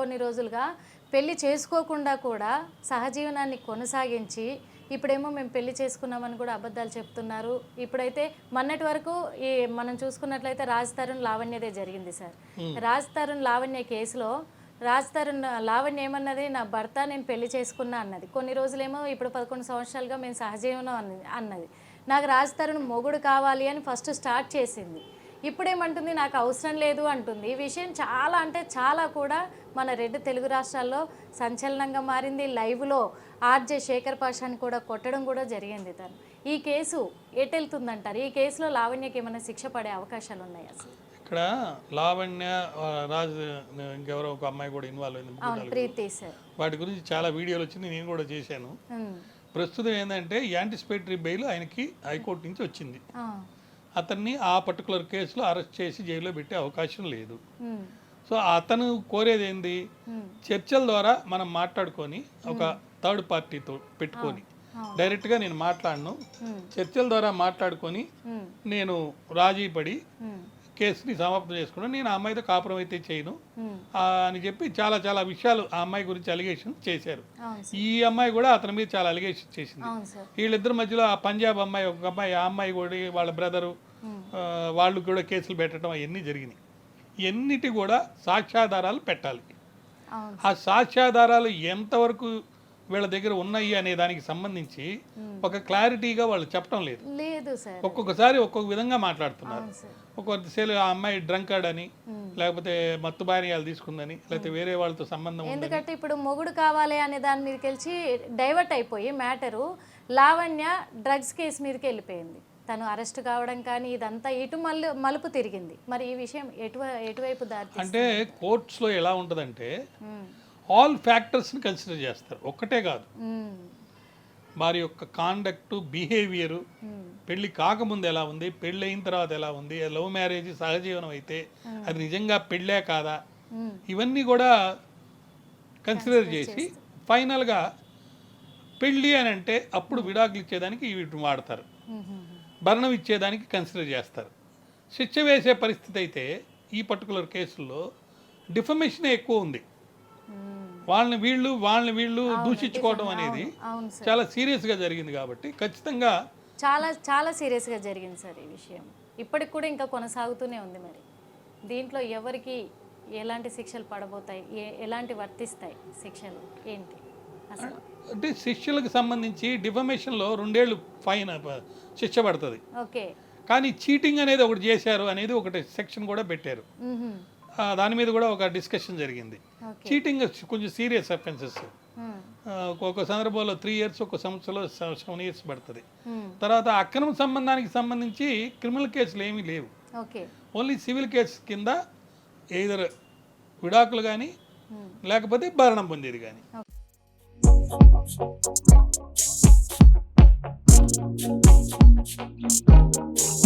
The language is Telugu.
కొన్ని రోజులుగా పెళ్ళి చేసుకోకుండా కూడా సహజీవనాన్ని కొనసాగించి ఇప్పుడేమో మేము పెళ్ళి చేసుకున్నామని కూడా అబద్ధాలు చెప్తున్నారు. ఇప్పుడైతే మొన్నటి వరకు ఈ మనం చూసుకున్నట్లయితే రాజ్ తరుణ్ లావణ్యదే జరిగింది సార్. రాజ్ తరుణ్ లావణ్య కేసులో రాజ్ తరుణ్ లావణ్య ఏమన్నది నా భర్త నేను పెళ్ళి చేసుకున్నా అన్నది. కొన్ని రోజులేమో ఇప్పుడు పదకొండు సంవత్సరాలుగా మేము సహజీవనం అన్నది అన్నది. నాకు రాజ్ తరుణ్ మొగుడు కావాలి అని ఫస్ట్ స్టార్ట్ చేసింది. ఇప్పుడేమంటుంది? నాకు అవసరం లేదు అంటుంది. ఈ విషయం చాలా అంటే చాలా కూడా మన రెండు తెలుగు రాష్ట్రాల్లో సంచలనంగా మారింది. లైవ్లో ఆర్జే శేఖర్ పాషాని కూడా కొట్టడం కూడా జరిగింది తను. ఈ కేసు ఎటెళ్తుందంటారు? ఈ కేసులో లావణ్యకి ఏమైనా శిక్ష పడే అవకాశాలు ఉన్నాయి అసలు ఇక్కడ లావణ్య రాజు ఇంకెవరో ఒక అమ్మాయి కూడా ఇన్వాల్వ్ అయింది వాటి గురించి చాలా వీడియోలు వచ్చింది నేను కూడా చేశాను. ప్రస్తుతం ఏంటంటే యాంటిసిపేటరీ బెయిల్ ఆయనకి హైకోర్టు నుంచి వచ్చింది. అతన్ని ఆ పర్టికులర్ కేసులో అరెస్ట్ చేసి జైల్లో పెట్టే అవకాశం లేదు. సో అతను కోరేది ఏంది. చర్చల ద్వారా మనం మాట్లాడుకొని ఒక థర్డ్ పార్టీతో పెట్టుకొని డైరెక్ట్గా నేను మాట్లాడను. చర్చల ద్వారా మాట్లాడుకొని. నేను రాజీ పడి. కేసుని సమాప్తం చేసుకున్నాను నేను ఆ అమ్మాయితో కాపురం అయితే చేయను అని చెప్పి చాలా చాలా విషయాలు ఆ అమ్మాయి గురించి అలిగేషన్ చేశారు ఈ అమ్మాయి కూడా అతని మీద చాలా అలిగేషన్ చేసింది వీళ్ళిద్దరి మధ్యలో ఆ పంజాబ్ అమ్మాయి ఒక అమ్మాయి ఆ అమ్మాయి కూడా వాళ్ళ బ్రదరు. వాళ్ళు కూడా కేసులు పెట్టడం అవన్నీ జరిగినాయి. ఎన్నిటి కూడా సాక్ష్యాధారాలు పెట్టాలి. ఆ సాక్ష్యాధారాలు ఎంతవరకు వీళ్ళ దగ్గర ఉన్నాయి అనే దానికి సంబంధించి ఒక క్లారిటీగా వాళ్ళు చెప్పడం లేదు. లేదు సార్. ఒక్కొక్కసారి ఒక్కొక్క విధంగా మాట్లాడుతున్నారు. ఒక్కొక్కసారి ఆ అమ్మాయి డ్రంకర్డ్ అని లేకపోతే మత్తు పానీయాలు తీసుకుందని లేకపోతే వేరే వాళ్ళతో సంబంధం ఎందుకంటే ఇప్పుడు మొగుడు కావాలి అనే దాని మీదకి వెళ్ళి డైవర్ట్ అయిపోయి మ్యాటరు లావణ్య డ్రగ్స్ కేసు మీదకి వెళ్ళిపోయింది. తను అరెస్ట్ కావడం కానీ ఇదంతా ఇటు మలు మలుపు తిరిగింది. మరి ఈ విషయం ఎటు ఎటువైపు దారి అంటే కోర్ట్స్లో ఎలా ఉంటుందంటే ఆల్ ఫ్యాక్టర్స్ని కన్సిడర్ చేస్తారు. ఒక్కటే కాదు. వారి యొక్క కాండక్ట్ బిహేవియరు పెళ్ళి కాకముందు ఎలా ఉంది పెళ్ళి అయిన తర్వాత ఎలా ఉంది లవ్ మ్యారేజ్ సహజీవనం అయితే అది నిజంగా పెళ్ళే కాదా? ఇవన్నీ కూడా కన్సిడర్ చేసి ఫైనల్గా పెళ్ళి అని అంటే అప్పుడు విడాకులు ఇచ్చేదానికి వీటిని వాడతారు. భరణం ఇచ్చేదానికి కన్సిడర్ చేస్తారు. శిక్ష వేసే పరిస్థితి అయితే ఈ పర్టికులర్ కేసుల్లో డిఫమేషనే ఎక్కువ ఉంది. వాళ్ళని వీళ్ళు వాళ్ళని వీళ్ళు దూషించుకోవడం అనేది చాలా సీరియస్గా జరిగింది కాబట్టి ఖచ్చితంగా చాలా చాలా సీరియస్గా జరిగింది సార్ ఈ విషయం. ఇప్పటికి కూడా ఇంకా కొనసాగుతూనే ఉంది మరి. దీంట్లో ఎవరికి ఎలాంటి శిక్షలు పడబోతాయి? ఏ ఎలాంటి వర్తిస్తాయి శిక్షలు? ఏంటి? అంటే శిక్షలకు సంబంధించి డిఫమేషన్లో రెండేళ్ళు ఫైన్ శిక్ష పడుతుంది. కానీ చీటింగ్ అనేది ఒకటి చేశారు అనేది ఒకటి సెక్షన్ కూడా పెట్టారు. దాని మీద కూడా ఒక డిస్కషన్ జరిగింది. చీటింగ్ కొంచెం సీరియస్ అఫెన్సెస్. మ్మ్. ఒక సందర్భంలో త్రీ ఇయర్స్ ఒక సంవత్సరంలో సెవెన్ ఇయర్స్ పడుతుంది. తర్వాత అక్రమ సంబంధానికి సంబంధించి క్రిమినల్ కేసులు ఏమీ లేవు. ఓన్లీ సివిల్ కేసు కింద ఏదర్ విడాకులు కానీ. లేకపోతే భరణం పొందేది కానీ Thank you.